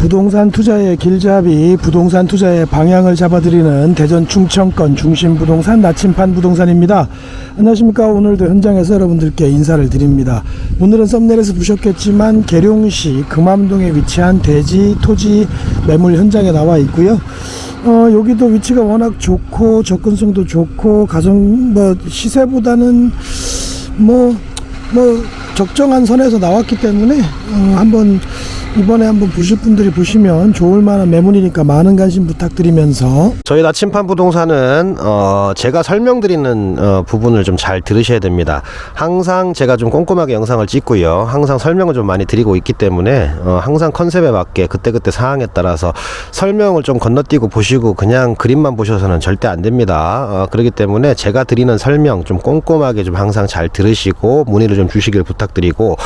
부동산 투자의 길잡이, 부동산 투자의 방향을 잡아드리는 대전 충청권 중심 부동산 나침판 부동산입니다. 안녕하십니까. 오늘도 현장에서 여러분들께 인사를 드립니다. 오늘은 썸네일에서 보셨겠지만 계룡시 금암동에 위치한 대지 토지 매물 현장에 나와 있고요. 어, 여기도 위치가 워낙 좋고 접근성도 좋고 가정 뭐 시세보다는 뭐, 뭐, 적정한 선에서 나왔기 때문에, 어, 한번, 이번에 한번 보실 분들이 보시면 좋을 만한 매물이니까 많은 관심 부탁드리면서, 저희 나침판 부동산은 어 제가 설명드리는 어 부분을 좀 잘 들으셔야 됩니다. 항상 제가 좀 꼼꼼하게 영상을 찍고요. 항상 설명을 좀 많이 드리고 있기 때문에 어 항상 컨셉에 맞게 그때그때 상황에 따라서 설명을 좀 건너뛰고 보시고 그냥 그림만 보셔서는 절대 안 됩니다. 어 그렇기 때문에 제가 드리는 설명 좀 꼼꼼하게 좀 항상 잘 들으시고 문의를 좀 주시길 부탁드 리고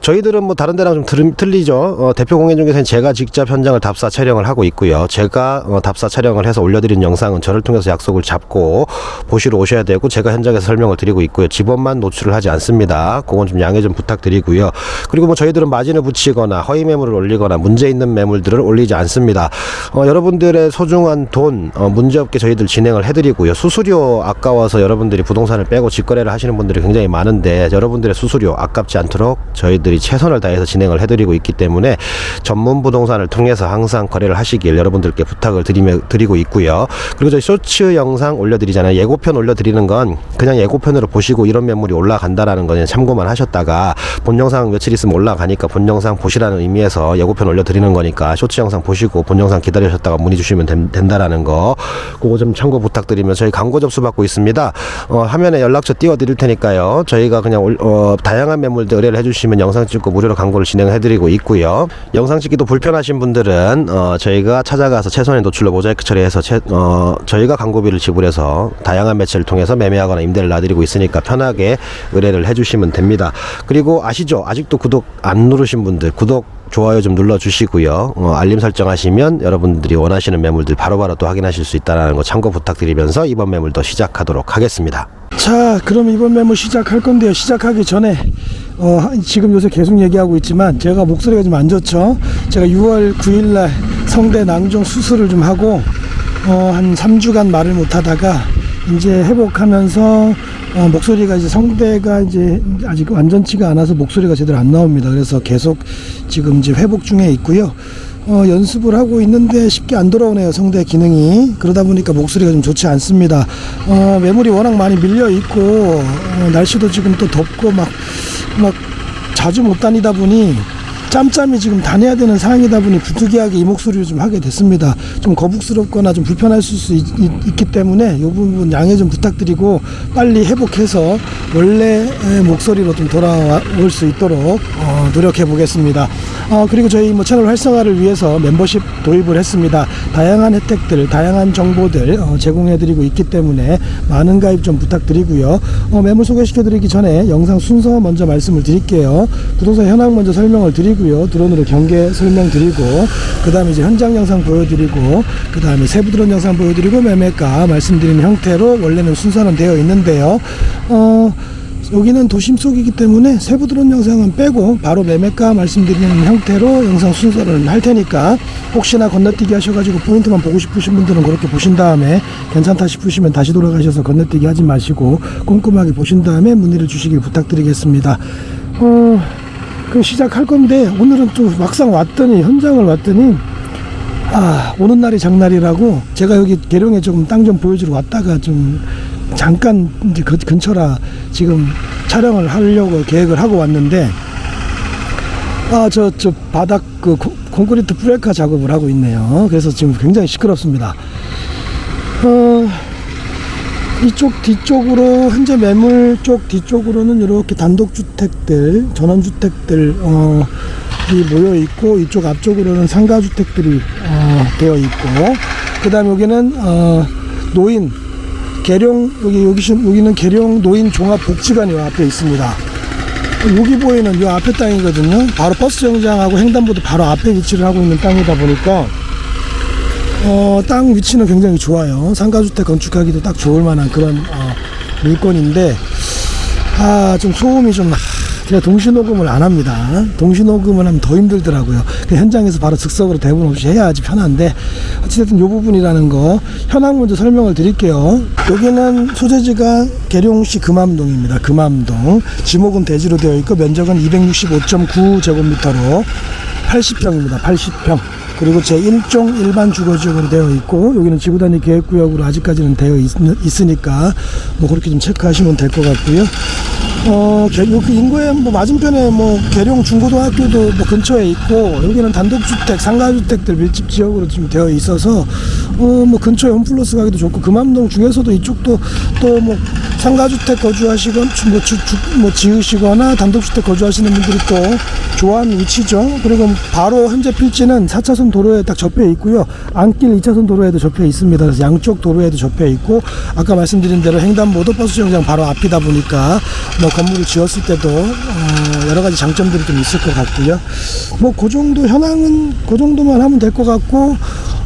저희들은 뭐 다른 데랑 좀 들, 틀리죠. 어, 대표 공연 중에서는 제가 직접 현장을 답사 촬영을 하고 있고요. 제가 어, 답사 촬영을 해서 올려드린 영상은 저를 통해서 약속을 잡고 보시러 오셔야 되고 제가 현장에서 설명을 드리고 있고요. 집원만 노출을 하지 않습니다. 그건 좀 양해 좀 부탁드리고요. 그리고 뭐 저희들은 마진을 붙이거나 허위 매물을 올리거나 문제 있는 매물들을 올리지 않습니다. 어, 여러분들의 소중한 돈 어, 문제없게 저희들 진행을 해드리고요. 수수료 아까워서 여러분들이 부동산을 빼고 직거래를 하시는 분들이 굉장히 많은데 여러분들의 수수료 아 깝지 않도록 저희들이 최선을 다해서 진행을 해드리고 있기 때문에 전문 부동산을 통해서 항상 거래를 하시길 여러분들께 부탁을 드리며, 드리고 있고요. 그리고 저희 쇼츠 영상 올려드리잖아요. 예고편 올려드리는 건 그냥 예고편으로 보시고 이런 매물이 올라간다라는 거는 참고만 하셨다가 본 영상 며칠 있으면 올라가니까 본 영상 보시라는 의미에서 예고편 올려드리는 거니까 쇼츠 영상 보시고 본 영상 기다리셨다가 문의 주시면 된, 된다라는 거 그거 좀 참고 부탁드리면 저희 광고 접수 받고 있습니다. 어, 화면에 연락처 띄워드릴 테니까요. 저희가 그냥 올- 어, 다양한 매물들 의뢰를 해주시면 영상 찍고 무료로 광고를 진행해드리고 있고요. 영상 찍기도 불편하신 분들은 어, 저희가 찾아가서 최선의 노출로 모자이크 처리해서 채- 어, 저희가 광고비를 지불해서 다양한 매체를 통해서 매매하거나 임대를 놔드리고 있으니까 편하게 의뢰를 해주시면 됩니다. 그리고 아시죠? 아직도 구독 안 누르신 분들 구독 좋아요 좀 눌러주시고요. 어, 알림 설정하시면 여러분들이 원하시는 매물들 바로바로 또 확인하실 수 있다는 거 참고 부탁드리면서 이번 매물도 시작하도록 하겠습니다. 자, 그럼 이번 매물 시작할 건데요. 시작하기 전에, 어, 한- 지금 요새 계속 얘기하고 있지만, 제가 목소리가 좀 안 좋죠? 제가 6월 9일 날 성대 낭종 수술을 좀 하고, 어, 한 3주간 말을 못 하다가, 이제 회복하면서, 어, 목소리가 이제 성대가 이제 아직 완전치가 않아서 목소리가 제대로 안 나옵니다. 그래서 계속 지금 이제 회복 중에 있고요. 어, 연습을 하고 있는데 쉽게 안 돌아오네요 성대 기능이 그러다 보니까 목소리가 좀 좋지 않습니다 어, 매물이 워낙 많이 밀려 있고 어, 날씨도 지금 또 덥고 막 막 자주 못 다니다 보니 짬짬이 지금 다녀야 되는 상황이다 보니 부득이하게 이 목소리를 좀 하게 됐습니다. 좀 거북스럽거나 좀 불편할 수 있, 기 때문에 이 부분 양해 좀 부탁드리고 빨리 회복해서 원래 목소리로 좀 돌아올 수 있도록 어, 노력해 보겠습니다. 어, 그리고 저희 뭐 채널 활성화를 위해서 멤버십 도입을 했습니다. 다양한 혜택들, 다양한 정보들 어, 제공해드리고 있기 때문에 많은 가입 좀 부탁드리고요. 어, 매물 소개시켜드리기 전에 영상 순서 먼저 말씀을 드릴게요. 부동산 현황 먼저 설명을 드리고 요. 드론으로 경계 설명드리고 그 다음에 이제 현장 영상 보여드리고 그 다음에 세부 드론 영상 보여드리고 매매가 말씀드린 형태로 원래는 순서는 되어 있는데요. 어, 여기는 도심 속이기 때문에 세부 드론 영상은 빼고 바로 매매가 말씀드리는 형태로 영상 순서를 할 테니까 혹시나 건너뛰기 하셔가지고 포인트만 보고 싶으신 분들은 그렇게 보신 다음에 괜찮다 싶으시면 다시 돌아가셔서 건너뛰기 하지 마시고 꼼꼼하게 보신 다음에 문의를 주시길 부탁드리겠습니다. 어, 그 시작할 건데 오늘은 또 막상 왔더니 현장을 왔더니 아 오는 날이 장날이라고 제가 여기 계룡에 조금 땅 좀 보여주러 왔다가 좀 잠깐 이제 그 근처라 지금 촬영을 하려고 계획을 하고 왔는데 아저저 바닥 그 콘- 콘크리트 브레이크 작업을 하고 있네요. 그래서 지금 굉장히 시끄럽습니다. 어 이쪽 뒤쪽으로 현재 매물 쪽 뒤쪽으로는 이렇게 단독주택들 전원주택들 어, 이 모여 있고 이쪽 앞쪽으로는 상가주택들이 어, 되어 있고 그 다음 여기는 어, 노인 계룡 여기 여기 시- 여기는 계룡 노인 종합복지관이 요 앞에 있습니다. 여기 보이는 요 앞에 땅이거든요. 바로 버스 정장하고 횡단보도 바로 앞에 위치를 하고 있는 땅이다 보니까 어, 땅 위치는 굉장히 좋아요. 상가주택 건축하기도 딱 좋을 만한 그런 어, 물건인데 아, 좀 소음이 좀 아, 제가 동시 녹음을 안 합니다. 동시 녹음을 하면 더 힘들더라고요. 그 현장에서 바로 즉석으로 대본 없이 해야지 편한데 어찌됐든 이 부분이라는 거 현황 먼저 설명을 드릴게요. 여기는 소재지가 계룡시 금암동입니다. 금암동 지목은 대지로 되어 있고 면적은 265.9 제곱미터로 80평입니다. 80평. 그리고 제1종 일반 주거지역으로 되어 있고 여기는 지구단위 계획구역으로 아직까지는 되어 있, 으니까뭐 그렇게 좀 체크하시면 될 것 같고요. 어, 개- 여기 인구에 뭐 맞은편에 뭐 계룡 중고등학교도 뭐 근처에 있고 여기는 단독주택, 상가주택들 밀집 지역으로 지금 되어 있어서 어, 뭐 근처에 홈플러스 가기도 좋고 금암동 중에서도 이쪽도 또 뭐 상가주택 거주하시건 뭐, 주, 주- 뭐 지으시거나 단독주택 거주하시는 분들이 또 좋아하는 위치죠. 그리고 바로 현재 필지는 4차선 도로에 딱 접해 있고요. 안길 2차선 도로에도 접해 있습니다. 그래서 양쪽 도로에도 접해 있고 아까 말씀드린 대로 횡단보도 버스 정류장 바로 앞이다 보니까 뭐 건물을 지었을 때도 어, 여러 가지 장점들이 좀 있을 것 같고요. 뭐 그 정도 현황은 그 정도만 하면 될 것 같고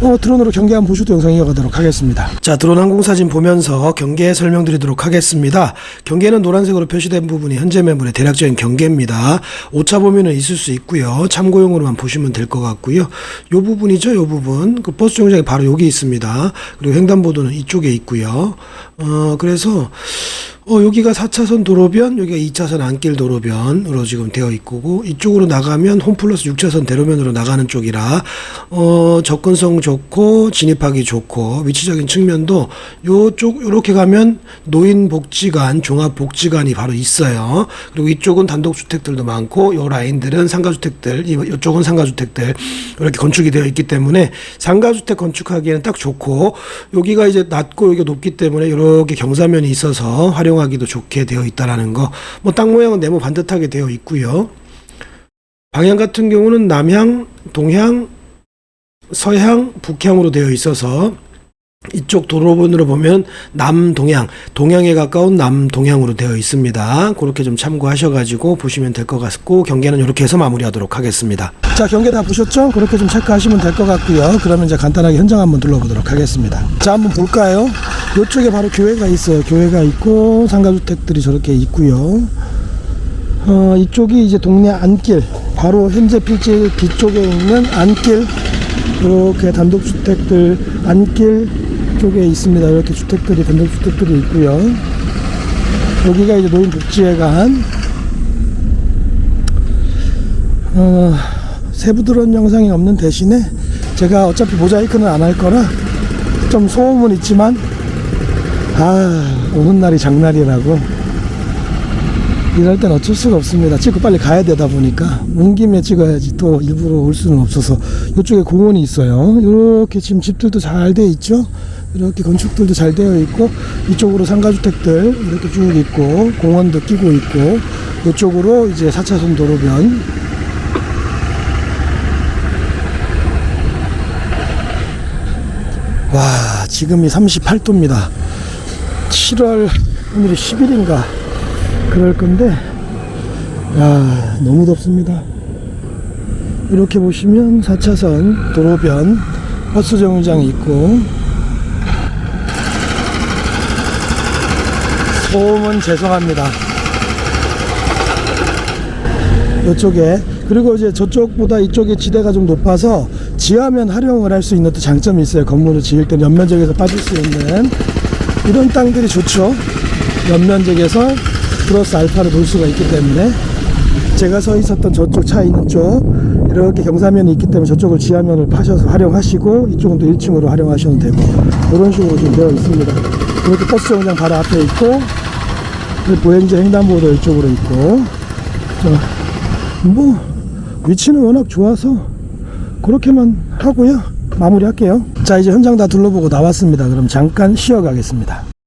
어, 드론으로 경계 한번 보셔도 영상 이어가도록 하겠습니다. 자, 드론 항공 사진 보면서 경계 설명드리도록 하겠습니다. 경계는 노란색으로 표시된 부분이 현재 매물의 대략적인 경계입니다. 오차 범위는 있을 수 있고요. 참고용으로만 보시면 될 것 같고요. 요 부분이죠, 요 부분. 그 버스 정류장이 바로 여기 있습니다. 그리고 횡단보도는 이쪽에 있고요. 어, 그래서 어, 여기가 4차선 도로변, 여기가 2차선 안길 도로변으로 지금 되어 있고, 이쪽으로 나가면 홈플러스 6차선 대로변으로 나가는 쪽이라, 어, 접근성 좋고, 진입하기 좋고, 위치적인 측면도 요쪽, 요렇게 가면 노인복지관, 종합복지관이 바로 있어요. 그리고 이쪽은 단독주택들도 많고, 요 라인들은 상가주택들, 이- 이쪽은 상가주택들, 이렇게 건축이 되어 있기 때문에 상가주택 건축하기에는 딱 좋고, 여기가 이제 낮고 여기가 높기 때문에 이렇게 경사면이 있어서 활용 하기도 좋게 되어 있다라는 거. 뭐 땅 모양은 네모 반듯하게 되어 있고요. 방향 같은 경우는 남향, 동향, 서향, 북향으로 되어 있어서 이쪽 도로변으로 보면 남동향, 동향에 가까운 남동향으로 되어 있습니다. 그렇게 좀 참고하셔가지고 보시면 될 것 같고 경계는 이렇게 해서 마무리하도록 하겠습니다. 자 경계 다 보셨죠? 그렇게 좀 체크하시면 될 것 같고요. 그러면 이제 간단하게 현장 한번 둘러보도록 하겠습니다. 자 한번 볼까요? 이쪽에 바로 교회가 있어요. 교회가 있고 상가주택들이 저렇게 있고요. 어, 이쪽이 이제 동네 안길, 바로 현재 필지 뒤쪽에 있는 안길, 이렇게 단독주택들 안길 쪽에 있습니다. 이렇게 주택들이 단독주택들이 있고요. 여기가 이제 노인복지회관. 어, 세부 드론 영상이 없는 대신에 제가 어차피 모자이크는 안 할 거라 좀 소음은 있지만 아 오는 날이 장날이라고 이럴 땐 어쩔 수가 없습니다. 찍고 빨리 가야 되다 보니까 온 김에 찍어야지 또 일부러 올 수는 없어서 이쪽에 공원이 있어요. 이렇게 지금 집들도 잘 돼 있죠. 이렇게 건축들도 잘 되어 있고 이쪽으로 상가주택들 이렇게 쭉 있고 공원도 끼고 있고 이쪽으로 이제 4차선 도로변 와 지금이 38도입니다. 7월 오늘이 10일인가 그럴 건데 야 너무 덥습니다. 이렇게 보시면 4차선 도로변 버스 정류장이 있고 소음은 죄송합니다. 이쪽에 그리고 이제 저쪽보다 이쪽에 지대가 좀 높아서 지하면 활용을 할 수 있는 또 장점이 있어요. 건물을 지을 때 연면적에서 빠질 수 있는 이런 땅들이 좋죠. 연면적에서 플러스 알파를 볼 수가 있기 때문에 제가 서 있었던 저쪽 차 있는 쪽 이렇게 경사면이 있기 때문에 저쪽을 지하면을 파셔서 활용하시고 이쪽은 또 1층으로 활용하셔도 되고 이런 식으로 좀 되어 있습니다. 이렇게 버스 정류장 바로 앞에 있고 보행자 횡단보도 이쪽으로 있고. 자, 뭐 위치는 워낙 좋아서 그렇게만 하고요 마무리할게요. 자 이제 현장 다 둘러보고 나왔습니다. 그럼 잠깐 쉬어가겠습니다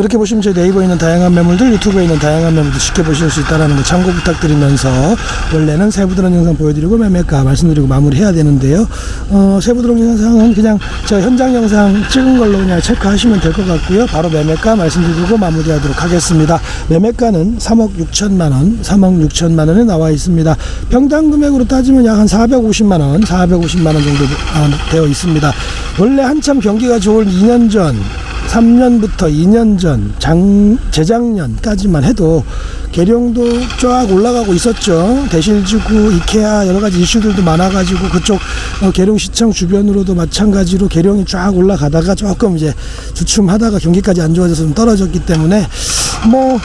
그렇게 보시면 저희 네이버에 있는 다양한 매물들, 유튜브에 있는 다양한 매물들 쉽게 보실 수 있다는 거 참고 부탁드리면서 원래는 세부 드론 영상 보여드리고 매매가 말씀드리고 마무리해야 되는데요. 어, 세부 드론 영상은 그냥 저 현장 영상 찍은 걸로 그냥 체크하시면 될 것 같고요. 바로 매매가 말씀드리고 마무리하도록 하겠습니다. 매매가는 3억 6천만 원, 3억 6천만 원에 나와 있습니다. 평당 금액으로 따지면 약 한 450만 원, 450만 원 정도 어, 되어 있습니다. 원래 한참 경기가 좋은 2년 전 3년부터 2년 전, 장, 재작년까지만 해도 계룡도 쫙 올라가고 있었죠. 대실지구, 이케아 여러 가지 이슈들도 많아가지고 그쪽 어, 계룡시청 주변으로도 마찬가지로 계룡이 쫙 올라가다가 조금 이제 주춤하다가 경기까지 안 좋아져서 좀 떨어졌기 때문에 뭐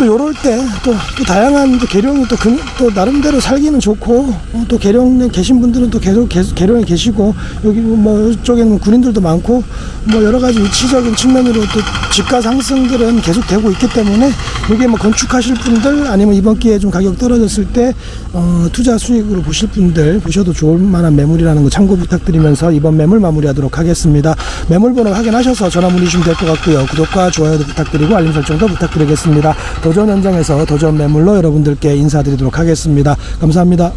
또 요럴 때또 다양한 또 계룡이 또, 그, 또 나름대로 살기는 좋고 어, 또 계룡에 계신 분들은 또 계속, 계속 계룡에 계시고 여기 뭐 이쪽에는 군인들도 많고 뭐 여러 가지 위치적인 측면으로 또 집가 상승들은 계속 되고 있기 때문에 이게 뭐 건축하실 분들 아니면 이번 기회에 좀 가격 떨어졌을 때 어, 투자 수익으로 보실 분들 보셔도 좋을 만한 매물이라는 거 참고 부탁드리면서 이번 매물 마무리하도록 하겠습니다. 매물 번호 확인하셔서 전화 문의 주시면 될 것 같고요. 구독과 좋아요도 부탁드리고 알림 설정도 부탁드리겠습니다. 도전 현장에서 도전 매물로 여러분들께 인사드리도록 하겠습니다. 감사합니다.